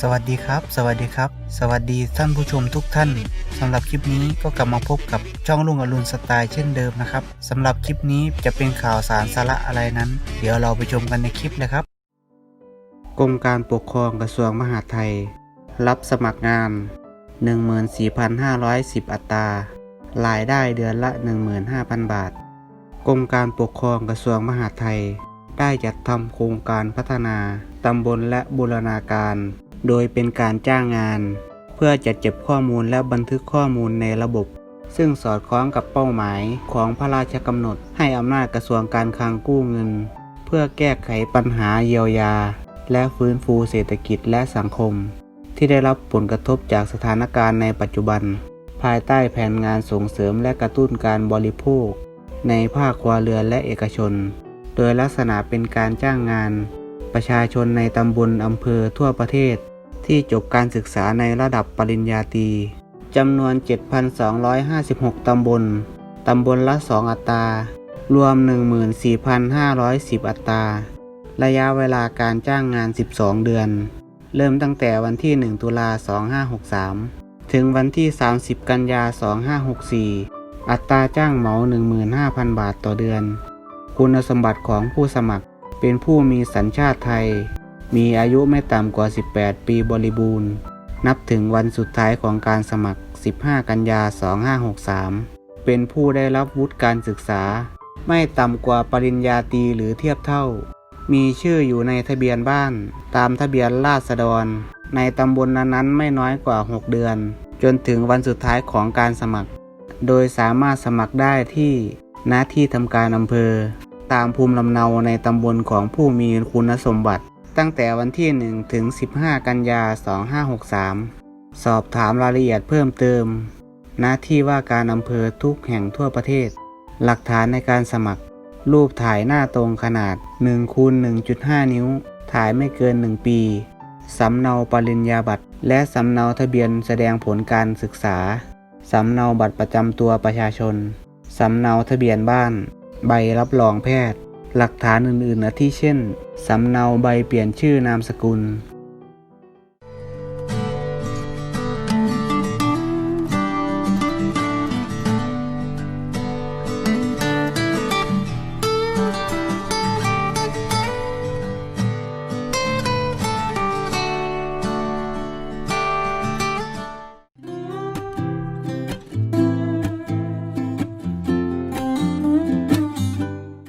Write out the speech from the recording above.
สวัสดีครับ สวัสดีครับ สวัสดีท่านผู้ชมทุกท่านสำหรับคลิปนี้ก็กลับมาพบกับช่องลุงอรุณสไตล์เช่นเดิมนะครับสำหรับคลิปนี้จะเป็นข่าวสารสาระอะไรนั้น เดี๋ยวเราไปชมกันในคลิปเลยครับกรมการปกครองกระทรวงมหาดไทย รับสมัครงาน 14,510 อัตรา รายได้เดือนละ 15,000 บาท กรมการปกครองกระทรวงมหาดไทย ได้จัดทำโครงการพัฒนาตำบลและบูรณาการ โดยเป็นการจ้างงาน เพื่อจัดเก็บข้อมูลและบันทึกข้อมูลในระบบ ซึ่งสอดคล้องกับเป้าหมายของพระราชกำหนด ให้อำนาจกระทรวงการคลังกู้เงิน เพื่อแก้ไขปัญหาเยียวยา และฟื้นฟูเศรษฐกิจและสังคม ที่ได้รับผลกระทบจากสถานการณ์ในปัจจุบัน ภายใต้แผนงานส่งเสริมและกระตุ้นการบริโภค ในภาคครัวเรือนและเอกชน โดยลักษณะเป็นการจ้างงานประชาชนในตำบลอำเภอทั่วประเทศ ที่จบการศึกษาในระดับปริญญาตรีจำนวน 7,256 ตำบล ตำบลละ 2 อัตรา รวม 14,510 อัตรา ระยะเวลาการจ้างงาน 12 เดือน เริ่มตั้งแต่วันที่ 1 ตุลา 2563 ถึงวันที่ 30 กันยา 2564 อัตราจ้างเหมา 15,000 บาทต่อเดือน คุณสมบัติของผู้สมัครเป็นผู้มีสัญชาติไทย มีอายุไม่ต่ำกว่า 18 ปีบริบูรณ์ นับถึงวันสุดท้ายของการสมัคร 15 กันยา 2563 เป็นผู้ได้รับวุฒิการศึกษา ไม่ต่ำกว่าปริญญาตรีหรือเทียบเท่า มีชื่ออยู่ในทะเบียนบ้าน ตามทะเบียนราษฎร ในตำบลนั้นๆไม่น้อยกว่า 6 เดือน จนถึงวันสุดท้ายของการสมัคร โดยสามารถสมัครได้ที่หน้าที่ทำการอำเภอ ตามภูมิลำเนาในตำบลของผู้มีคุณสมบัติ ตั้งแต่วันที่ 1 ถึง 15 กันยา 2563 สอบถามรายละเอียดเพิ่มเติม หน้าที่ว่าการอำเภอทุกแห่งทั่วประเทศ หลักฐานในการสมัคร รูปถ่ายหน้าตรงขนาด1คูณ1.5 นิ้ว ถ่ายไม่เกิน 1 ปี สำเนาปริญญาบัตร และสำเนาทะเบียนแสดงผลการศึกษา สำเนาบัตรประจำตัวประชาชน สำเนาทะเบียนบ้าน ใบรับรองแพทย์ หลักฐานอื่นๆนะที่เช่น สำเนาใบเปลี่ยนชื่อนามสกุล